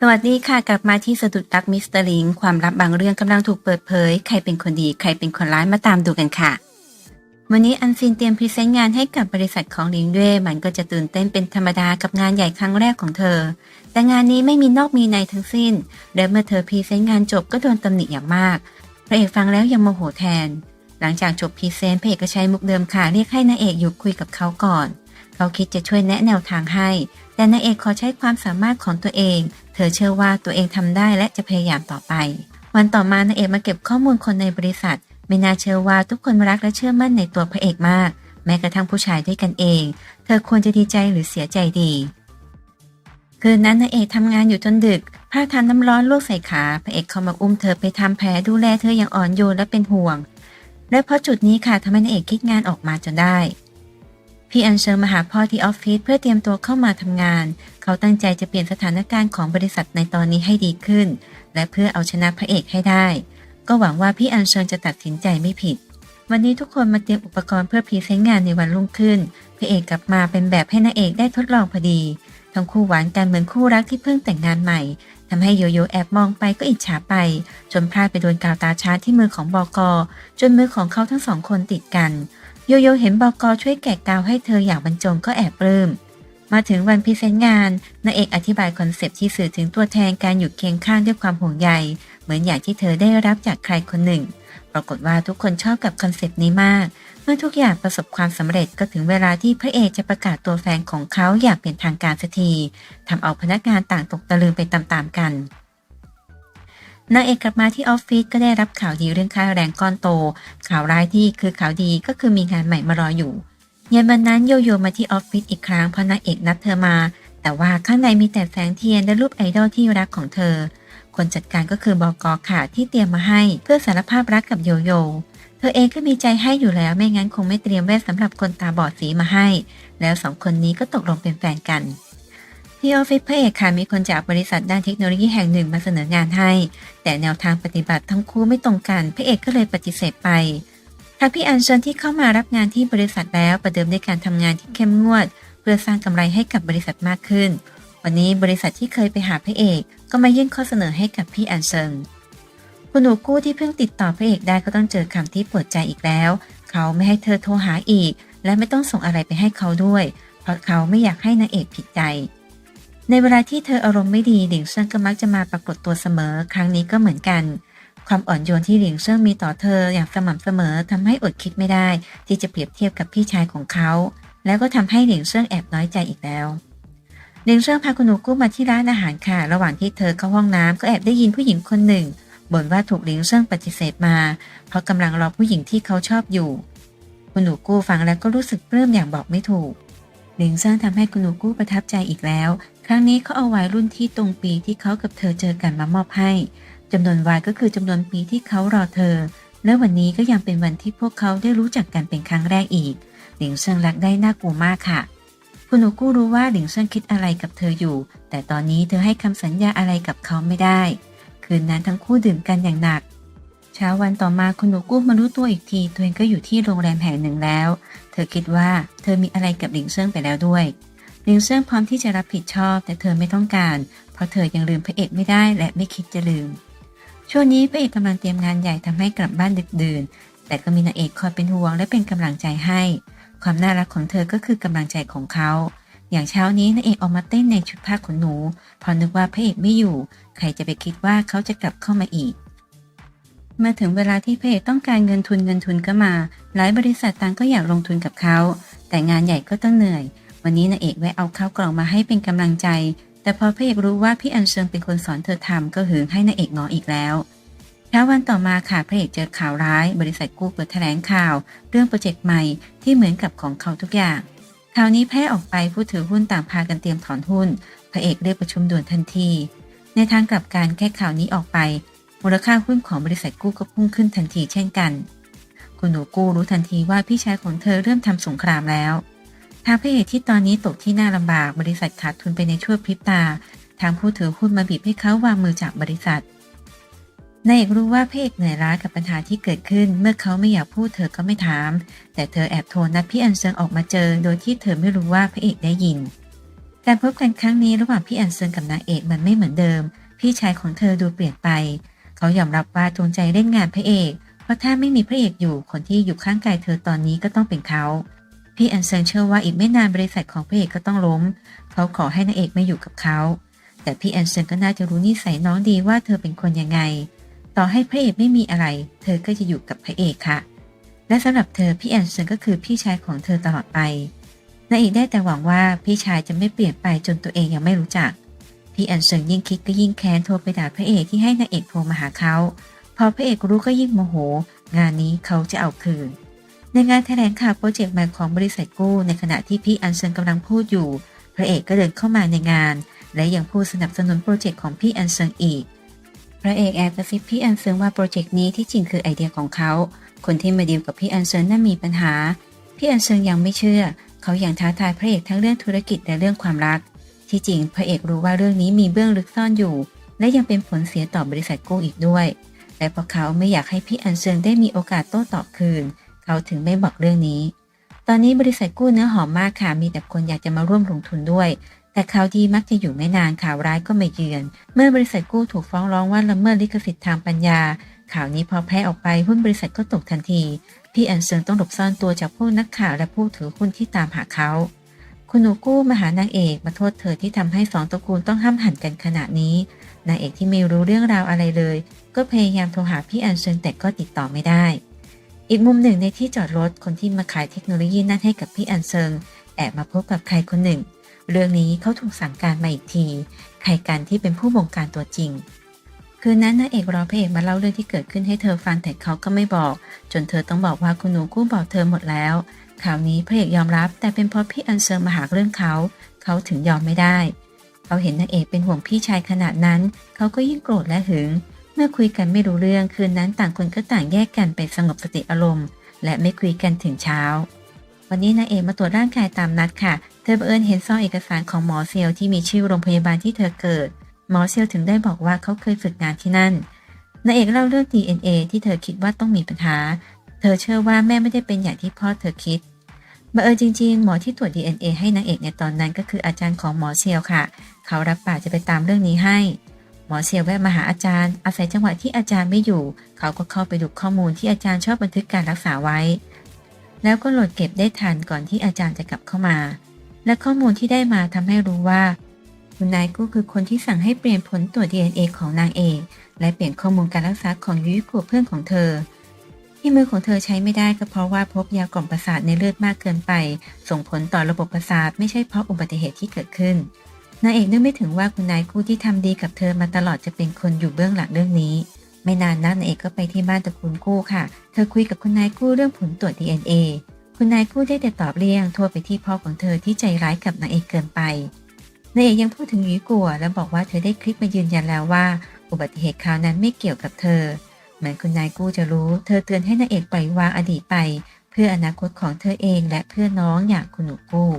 สวัสดีค่ะ กลับมาที่สะดุดรักมิสเตอร์ลิงความลับบางเรื่องกำลังถูกเปิดเผย ใครเป็นคนดีใครเป็นคนร้ายมาตามดูกันค่ะ วันนี้อันซินเตรียมพรีเซนต์งานให้กับบริษัทของลิงด้วยมันก็จะตื่นเต้นเป็นธรรมดากับงานใหญ่ครั้งแรกของเธอ แต่งานนี้ไม่มีนอกมีในทั้งสิ้น และเมื่อเธอพรีเซนต์งานจบก็โดนตำหนิอย่างมากพระเอกฟังแล้วยังโมโหแทน หลังจากจบพรีเซนต์พระเอกก็ใช้มุกเดิมค่ะเรียกให้นางเอกอยู่คุยกับเขาก่อน เขาคิดจะช่วยแนะแนวทางให้ แต่นางเอกขอใช้ความสามารถของตัวเอง เธอเชื่อว่าตัวเองทำได้และจะพยายามต่อไป วันต่อมานางเอกมาเก็บข้อมูลคนในบริษัท ไม่น่าเชื่อว่าทุกคนรักและเชื่อมั่นในตัวพระเอกมาก แม้กระทั่งผู้ชายด้วยกันเอง เธอควรจะดีใจหรือเสียใจดี คืนนั้นนางเอกทำงานอยู่จนดึกผ้าทานน้ำร้อนลวกใส่ขาพระเอกเข้ามาอุ้มเธอไปทำแผลดูแลเธออย่างอ่อนโยนและเป็นห่วงและเพราะจุดนี้ค่ะทำให้นางเอกคิดงานออกมาจนได้ พี่อันเชิญมาหาพ่อที่ออฟฟิศเพื่อเตรียมตัวเข้ามาทำงาน เขาตั้งใจจะเปลี่ยนสถานการณ์ของบริษัทในตอนนี้ให้ดีขึ้น และเพื่อเอาชนะพระเอกให้ได้ ก็หวังว่าพี่อันเชิญจะตัดสินใจไม่ผิด วันนี้ทุกคนมาเตรียมอุปกรณ์เพื่อพรีเซนต์งานในวันรุ่งขึ้นพระเอกกลับมาเป็นแบบให้นางเอกได้ทดลองพอดี ทั้งคู่หวานกันเหมือนคู่รักที่เพิ่งแต่งงานใหม่ทำให้โยโย่แอบมองไปก็อิจฉาไป จนพลาดไปโดนกาวตาชาร์จที่มือของบอกอจนมือของเขาทั้งสองคนติดกัน โยโย่เห็นบอกอช่วยแกะกาวให้เธออย่างบรรจงก็แอบปลื้มมาถึงวันพรีเซนต์งานนางเอกอธิบายคอนเซปต์ที่สื่อถึงตัวแทนการอยู่เคียงข้างด้วยความห่วงใย เหมือนอย่างที่เธอได้รับจากใครคนหนึ่ง ปรากฏว่าทุกคนชอบกับคอนเซปต์นี้มาก เมื่อทุกอย่างประสบความสำเร็จก็ถึงเวลาที่พระเอกจะประกาศตัวแฟนของเขาอย่างเป็นทางการสักทีทำเอาพนักงานต่างตกตะลึงไปตามๆกัน นางเอกกลับมาที่ออฟฟิศก็ได้รับข่าวดีเรื่องค่าแรงก้อนโต ข่าวร้ายที่คือข่าวดีก็คือมีงานใหม่มารออยู่เย็นวันนั้นโยโย่มาที่ออฟฟิศอีกครั้งเพราะนางเอกนัดเธอมา แต่ว่าข้างในมีแต่แสงเทียนและรูปไอดอลที่รักของเธอ คนจัดการก็คือบอกอค่ะที่เตรียมมาให้ เพื่อสารภาพรักกับโยโย่เธอเองก็มีใจให้อยู่แล้วไม่งั้นคงไม่เตรียมแว่นสำหรับคนตาบอดสีมาให้ แล้วสองคนนี้ก็ตกลงเป็นแฟนกัน ที่ออฟฟิศพระเอกค่ะมีคนจากบริษัทด้านเทคโนโลยีแห่งหนึ่งมาเสนองานให้ แต่แนวทางปฏิบัติทั้งคู่ไม่ตรงกันพระเอกก็เลยปฏิเสธไปทางพี่อันเชิญที่เข้ามารับงานที่บริษัทแล้วประเดิมด้วยการทำงานที่เข้มงวด เพื่อสร้างกำไรให้กับบริษัทมากขึ้น วันนี้บริษัทที่เคยไปหาพระเอก ก็มายื่นข้อเสนอให้กับพี่อันเชิญคุณหนูกู้ที่เพิ่งติดต่อพระเอกได้ก็ต้องเจอคำที่ปวดใจอีกแล้ว เขาไม่ให้เธอโทรหาอีก และไม่ต้องส่งอะไรไปให้เขาด้วย เพราะเขาไม่อยากให้นางเอกผิดใจ ในเวลาที่เธออารมณ์ไม่ดีหลิงเซิงก็มักจะมาปรากฏตัวเสมอ ครั้งนี้ก็เหมือนกัน ความอ่อนโยนที่หลิงเซิงมีต่อเธออย่างสม่ำเสมอทำให้อดคิดไม่ได้ ที่จะเปรียบเทียบกับพี่ชายของเขา แล้วก็ทำให้หลิงเซิงแอบน้อยใจอีกแล้วหลิงเซิงพาคุณหนูกู้มาที่ร้านอาหารค่ะ ระหว่างที่เธอเข้าห้องน้ำก็แอบได้ยินผู้หญิงคนหนึ่งบ่นว่าถูกหลิงเซิงปฏิเสธมา เพราะกำลังรอผู้หญิงที่เขาชอบอยู่ คุณหนูกู้ฟังแล้วก็รู้สึกปลื้มอย่างบอกไม่ถูกหลิงเซิงทำให้คุณหนูกู้ประทับใจอีกแล้ว ครั้งนี้เขาเอาไวน์รุ่นที่ตรงปีที่เขากับเธอเจอกันมามอบให้จำนวนไวายก็คือจำนวนปีที่เขารอเธอ และวันนี้ก็ยังเป็นวันที่พวกเขาได้รู้จักกันเป็นครั้งแรกอีก หลิงเซิงรักได้น่ากลัวมากค่ะ คุณหนูกู้รู้ว่าหลิงเซิงคิดอะไรกับเธออยู่ แต่ตอนนี้เธอให้คำสัญญาอะไรกับเขาไม่ได้ คืนนั้นทั้งคู่ดื่มกันอย่างหนักเช้าวันต่อมาคุณหนูกู้มารู้ตัวอีกทีตัวเองก็อยู่ที่โรงแรมแห่งหนึ่งแล้ว เธอคิดว่าเธอมีอะไรกับหลิงเซิงไปแล้วด้วย ลิงเซิงพร้อมที่จะรับผิดชอบ แต่เธอไม่ต้องการ เพราะเธอยังลืมพระเอกไม่ได้และไม่คิดจะลืม ช่วงนี้พระเอกกำลังเตรียมงานใหญ่ทำให้กลับบ้านดึกดื่น แต่ก็มีนางเอกคอยเป็นห่วงและเป็นกำลังใจให้ ความน่ารักของเธอก็คือกำลังใจของเขาอย่างเช้านี้นางเอกออกมาเต้นในชุดผ้าขนหนูเพอนึกว่าพระเอกไม่อยู่ ใครจะไปคิดว่าเขาจะกลับเข้ามาอีก เมื่อถึงเวลาที่พระเอกต้องการเงินทุนเงินทุนก็มา หลายบริษัทต่างก็อยากลงทุนกับเขา แต่งานใหญ่ก็ต้องเหนื่อย วันนี้นางเอกแวะเอาข้าวกล่องมาให้เป็นกำลังใจ แต่พอพระเอกรู้ว่าพี่อันเชิงเป็นคนสอนเธอทำก็หึงให้นางเอกงออีกแล้วเช้าวันต่อมาค่ะพระเอกเจอข่าวร้าย บริษัทกู้เปิดแถลงข่าว เรื่องโปรเจกต์ใหม่ที่เหมือนกับของเขาทุกอย่างข่าวนี้แพร่ออกไปผู้ถือหุ้นต่างพากันเตรียมถอนหุ้น พระเอกเรียกประชุมด่วนทันที ในทางกลับการแค่ข่าวนี้ออกไป มูลค่าหุ้นของบริษัทกู้ก็พุ่งขึ้นทันทีเช่นกัน คุณหนูกู้รู้ทันทีว่าพี่ชายของเธอเริ่มทำสงครามแล้ว ทางพระเอกที่ตอนนี้ตกที่น่าลำบากบริษัทขาดทุนไปในชั่วพริบตา ทางผู้ถือหุ้นมาบีบให้เขาวางมือจากบริษัทนายเอกรู้ว่าพระเอกเหนื่อยล้ากับปัญหาที่เกิดขึ้น เมื่อเขาไม่อยากพูดเธอก็ไม่ถาม แต่เธอแอบโทรนัดพี่อันเซิงออกมาเจอ โดยที่เธอไม่รู้ว่าพระเอกได้ยิน การพบกันครั้งนี้ระหว่างพี่อันเซิงกับนางเอกมันไม่เหมือนเดิม พี่ชายของเธอดูเปลี่ยนไป เขายอมรับว่าจงใจเล่นงานพระเอก เพราะถ้าไม่มีพระเอกอยู่คนที่อยู่ข้างกายเธอตอนนี้ก็ต้องเป็นเขา พี่แอนเซิงเชื่อว่าอีกไม่นานบริษัทของพระเอกก็ต้องล้ม เขาขอให้นางเอกไมาอยู่กับเขา แต่พี่แอนเซิงก็น่าจะรู้นิสัยน้องดีว่าเธอเป็นคนยังไง ต่อให้พระเอกไม่มีอะไร เธอก็จะอยู่กับพระเอกค่ะ และสำหรับเธอพี่แอนเซนก็คือพี่ชายของเธอตลอดไปนางเอกได้แต่หวังว่าพี่ชายจะไม่เปลี่ยนไปจนตัวเองยังไม่รู้จัก พี่แอนเซนยิ่งคิดก็ยิ่งแค้นโทรไปด่าพระเอกที่ให้นางเอกโทรมาหาเขา พอพระเอกรู้ก็ยิ่งโมโห งานนี้เขาจะเอาคืน ในงานแถลงข่าวโปรเจกต์ใหม่ของบริษัทกู้ในขณะที่พี่อันเซนกำลังพูดอยู่ พระเอกก็เดินเข้ามาในงาน และยังพูดสนับสนุนโปรเจกต์ของพี่อันเซนอีก พระเอกแอบกระซิบพี่อันเซิงว่าโปรเจกต์นี้ที่จริงคือไอเดียของเขา คนที่มาดีลกับพี่อันเซิงน่ามีปัญหา พี่อันเซิงยังไม่เชื่อ เขาอยัางท้าทายพระเอกทั้งเรื่องธุรกิจและเรื่องความรัก ที่จริงพระเอกรู้ว่าเรื่องนี้มีเบื้องลึกซ่อนอยู่ และยังเป็นผลเสียต่อบริษัทกู้อีกด้วย และเพราะเขาไม่อยากให้พี่อันเซิงได้มีโอกาสโต้ตอบคืน เขาถึงไม่บอกเรื่องนี้ ตอนนี้บริษัทกู้เนื้อหอมมากค่ะ มีแต่คนอยากจะมาร่วมลงทุนด้วย แต่ข่าวดีมักจะอยู่ไม่นานข่าวร้ายก็มาเยือน เมื่อบริษัทกู้ถูกฟ้องร้องว่าละเมิดลิขสิทธิ์ทางปัญญา ข่าวนี้พอแพร่ออกไปหุ้นบริษัทก็ตกทันที พี่อันเซิงต้องหลบซ่อนตัวจากผู้นักข่าวและผู้ถือหุ้นที่ตามหาเขา คุณหนูกู้มาหานางเอกมาโทษเธอที่ทำให้สองตระกูลต้องห้ามหันกันขนาดนี้ นางเอกที่ไม่รู้เรื่องราวอะไรเลย ก็พยายามโทรหาพี่อันเซิงแต่ก็ติดต่อไม่ได้ อีกมุมหนึ่งในที่จอดรถคนที่มาขายเทคโนโลยีนั่นให้กับพี่อันเซิง แอบมาพบกับใครคนหนึ่ง เรื่องนี้เขาถูกสั่งการมาอีกที ใครกันที่เป็นผู้บงการตัวจริง คืนนั้นนางเอกรอพระเอกมาเล่าเรื่องที่เกิดขึ้นให้เธอฟังแต่เขาก็ไม่บอก จนเธอต้องบอกว่าคุณหนูกู้บอกเธอหมดแล้วข่าวนี้พระเอกยอมรับ แต่เป็นเพราะพี่อันเซิงมาหาเรื่องเขา เขาถึงยอมไม่ได้เขาเห็นนางเอกเป็นห่วงพี่ชายขนาดนั้น เขาก็ยิ่งโกรธและหึง เมื่อคุยกันไม่รู้เรื่องคืนนั้นต่างคนก็ต่างแยกกันไปสงบสติอารมณ์ และไม่คุยกันถึงเช้า วันนี้นางเอกมาตรวจร่างกายตามนัดค่ะ เธอบังเอิญเห็นซองเอกสารของหมอเซลที่มีชื่อโรงพยาบาลที่เธอเกิด หมอเซลถึงได้บอกว่าเขาเคยฝึกงานที่นั่นนางเอกเล่าเรื่อง DNA ที่เธอคิดว่าต้องมีปัญหา เธอเชื่อว่าแม่ไม่ได้เป็นอย่างที่พ่อเธอคิดบังเอิญจริงๆ หมอที่ตรวจ DNA ให้นางเอกในตอนนั้นก็คืออาจารย์ของหมอเซลค่ะ เขารับปากจะไปตามเรื่องนี้ให้ หมอเซียวแวะมาหาอาจารย์ อาศัยจังหวะที่อาจารย์ไม่อยู่ เขาก็เข้าไปดูข้อมูลที่อาจารย์ชอบบันทึกการรักษาไว้ แล้วก็โหลดเก็บได้ทันก่อนที่อาจารย์จะกลับเข้ามา และข้อมูลที่ได้มาทำให้รู้ว่า คุณนายกู้คือคนที่สั่งให้เปลี่ยนผลตรวจ DNA ของนางเอกและเปลี่ยนข้อมูลการรักษาของยุ้ยกัวเพื่อนของเธอ ที่มือของเธอใช้ไม่ได้ก็เพราะว่าพบยากล่อมประสาทในเลือดมากเกินไป ส่งผลต่อระบบประสาทไม่ใช่เพราะอุบัติเหตุที่เกิดขึ้น นางเอกนึกไม่ถึงว่าคุณนายกู้ที่ทำดีกับเธอมาตลอดจะเป็นคนอยู่เบื้องหลังเรื่องนี้ ไม่นานนักนางเอกก็ไปที่บ้านตระกูลกู้ค่ะ เธอคุยกับคุณนายกู้เรื่องผลตรวจ DNA คุณนายกู้ได้แต่ตอบเรียงโทรไปที่พ่อของเธอที่ใจร้ายกับนางเอกเกินไปนางเอกยังพูดถึงหยีกัวและบอกว่าเธอได้คลิปมายืนยันแล้วว่า อุบัติเหตุคราวนั้นไม่เกี่ยวกับเธอ เหมือนคุณนายกู้จะรู้ เธอเตือนให้นางเอกปล่อยวางอดีตไป เพื่ออนาคตของเธอเองและเพื่อน้องอย่างคุณหนูกู้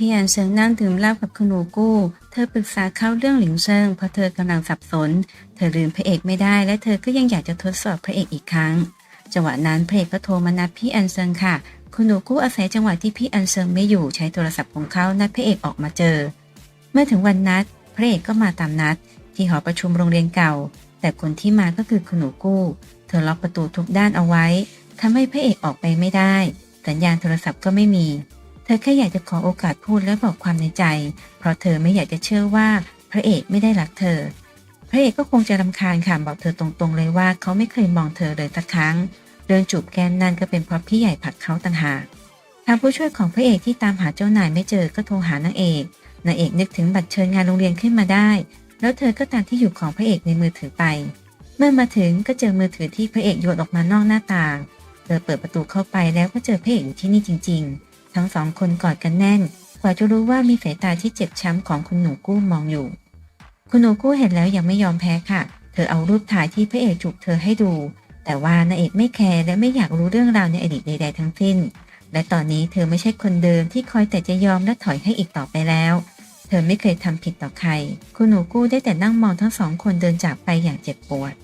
พี่อันเซิงนั่งดื่มเหล้ากับคุณหนูกู้ เธอปรึกษาเขาเรื่องหลิงเซิงเพราะเธอกำลังสับสน เธอลืมพระเอกไม่ได้และเธอก็ยังอยากจะทดสอบพระเอกอีกครั้ง จังหวะนั้นพระเอกก็โทรมานัดพี่อันเซิงค่ะ คุณหนูกู้อาศัยจังหวะที่พี่อันเซิงไม่อยู่ใช้โทรศัพท์ของเขานัดพระเอกออกมาเจอ เมื่อถึงวันนัด พระเอกก็มาตามนัด ที่หอประชุมโรงเรียนเก่า แต่คนที่มาก็คือคุณหนูกู้ เธอล็อกประตูทุกด้านเอาไว้ทำให้พระเอกออกไปไม่ได้ สัญญาณโทรศัพท์ก็ไม่มี ธอแค่อยากจะขอโอกาสพูดและบอกความในใจ เพราะเธอไม่อยากจะเชื่อว่าพระเอกไม่ได้รักเธอ พระเอกก็คงจะรำคาญค่ะบอกเธอตรงๆ เลยว่าเขาไม่เคยมองเธอเลยสักครั้งเรื่องจูบแก้มนั่นก็เป็นเพราะพี่ใหญ่ผลักเขาต่างหากทางผู้ช่วยของพระเอกที่ตามหาเจ้านายไม่เจอก็โทรหานางเอกนางเอกนึกถึงบัตรเชิญงานโรงเรียนขึ้นมาได้ แล้วเธอก็ตามที่อยู่ของพระเอกในมือถือไป เมื่อมาถึงก็เจอมือถือที่พระเอกโยนออกมานอกหน้าต่าง เธอเปิดประตูเข้าไปแล้วก็เจอพระเอกอยู่ที่นี่จริง ๆ ทั้งสองคนกอดกันแน่น กว่าจะรู้ว่ามีสายตาที่เจ็บช้ำของคุณหนูกู้มองอยู่ คุณหนูกู้เห็นแล้วยังไม่ยอมแพ้ค่ะ เธอเอารูปถ่ายที่พระเอกจูบเธอให้ดู แต่ว่านางเอกไม่แคร์และไม่อยากรู้เรื่องราวในอดีตใด ๆ ทั้งสิ้น และตอนนี้เธอไม่ใช่คนเดิมที่คอยแต่จะยอมและถอยให้อีกต่อไปแล้ว เธอไม่เคยทำผิดต่อใคร คุณหนูกู้ได้แต่นั่งมองทั้งสองคนเดินจากไปอย่างเจ็บปวด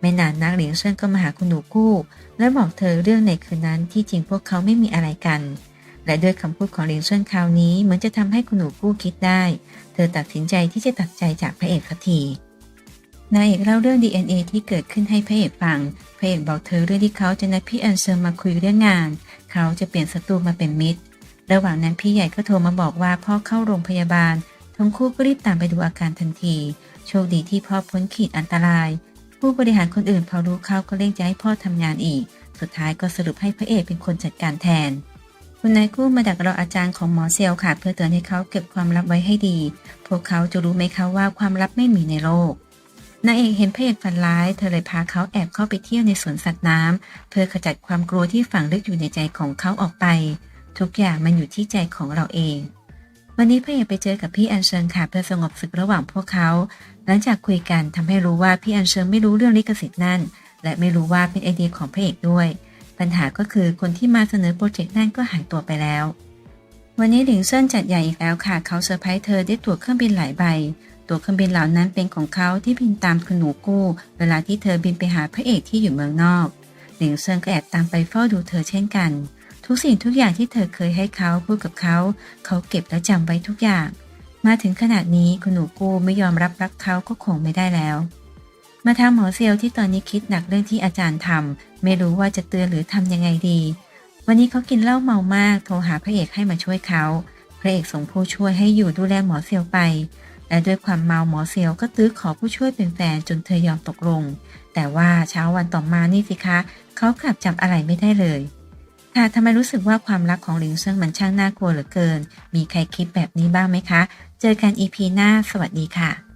ไม่นานนักหลิงเซินก็มาหาคุณหนูกู้ และบอกเธอเรื่องในคืนนั้นที่จริงพวกเขาไม่มีอะไรกัน และด้วยคำพูดของหลิงเซินคราวนี้เหมือนจะทำให้คุณหนูกู้คิดได้ เธอตัดสินใจที่จะตัดใจจากพระเอกสักทีนายเอกเล่าเรื่อง DNA ที่เกิดขึ้นให้พระเอกฟัง พระเอกบอกเธอเรื่องที่เขาจะนัดพี่อันเซิงมาคุยเรื่องงาน เขาจะเปลี่ยนศัตรูมาเป็นมิตร ระหว่างนั้นพี่ใหญ่ก็โทรมาบอกว่าพ่อเข้าโรงพยาบาล ทั้งคู่ก็รีบตามไปดูอาการทันที โชคดีที่พ่อพ้นขีดอันตราย ผู้บริหารคนอื่นพอรู้เขาก็เร่งจะให้พ่อทำงานอีก สุดท้ายก็สรุปให้พระเอกเป็นคนจัดการแทน คุณนายกู้มาดักรออาจารย์ของหมอเซลค่ะ เพื่อเตือนให้เขาเก็บความลับไว้ให้ดี พวกเขาจะรู้ไหมคะว่าความลับไม่มีในโลกนางเอกเห็นพระเอกฝันร้าย เธอเลยพาเขาแอบเข้าไปเที่ยวในสวนสัตว์น้ำเพื่อขจัดความกลัวที่ฝังลึกอยู่ในใจของเขาออกไป ทุกอย่างมันอยู่ที่ใจของเราเอง วันนี้พระเอกไปเจอกับพี่อันเชิญค่ะเพื่อสงบศึกระหว่างพวกเขา หลังจากคุยกันทำให้รู้ว่าพี่อันเชิญไม่รู้เรื่องลิขสิทธิ์นั่น และไม่รู้ว่าเป็นไอเดียของพระเอกด้วย ปัญหาก็คือคนที่มาเสนอโปรเจกต์นั่นก็หายตัวไปแล้ว วันนี้หลิงเซินจัดใหญ่อีกแล้วค่ะ เขาเซอร์ไพรส์เธอได้ตั๋วเครื่องบินหลายใบ ตั๋วเครื่องบินเหล่านั้นเป็นของเขาที่บินตามคุณหนูกู้ เวลาที่เธอบินไปหาพระเอกที่อยู่เมืองนอก หลิงเซินก็แอบตามไปเฝ้าดูเธอเช่นกัน ทุกสิ่งทุกอย่างที่เธอเคยให้เขาพูดกับเขา เขาเก็บและจำไว้ทุกอย่าง มาถึงขนาดนี้คุณหนูกู้ไม่ยอมรับรักเขาก็คงไม่ได้แล้ว มาทางหมอเซลที่ตอนนี้คิดหนักเรื่องที่อาจารย์ทำไม่รู้ว่าจะเตือนหรือทำยังไงดี วันนี้เขากินเหล้าเมามาก โทรหาพระเอกให้มาช่วยเขาพระเอกส่งผู้ช่วยให้อยู่ดูแลหมอเซลไป และด้วยความเมาหมอเซลลก็ตื้อขอผู้ช่วยเป็นแฟนจนเธอยอมตกลง แต่ว่าเช้าวันต่อมานี่สิคะเขากลับจำอะไรไม่ได้เลยค่ะทำไมรู้สึกว่าความรักของหลิงเซิงมันช่างน่ากลัวเหลือเกิน มีใครคิดแบบนี้บ้างไหมคะ เจอกันอีพีหน้า สวัสดีค่ะ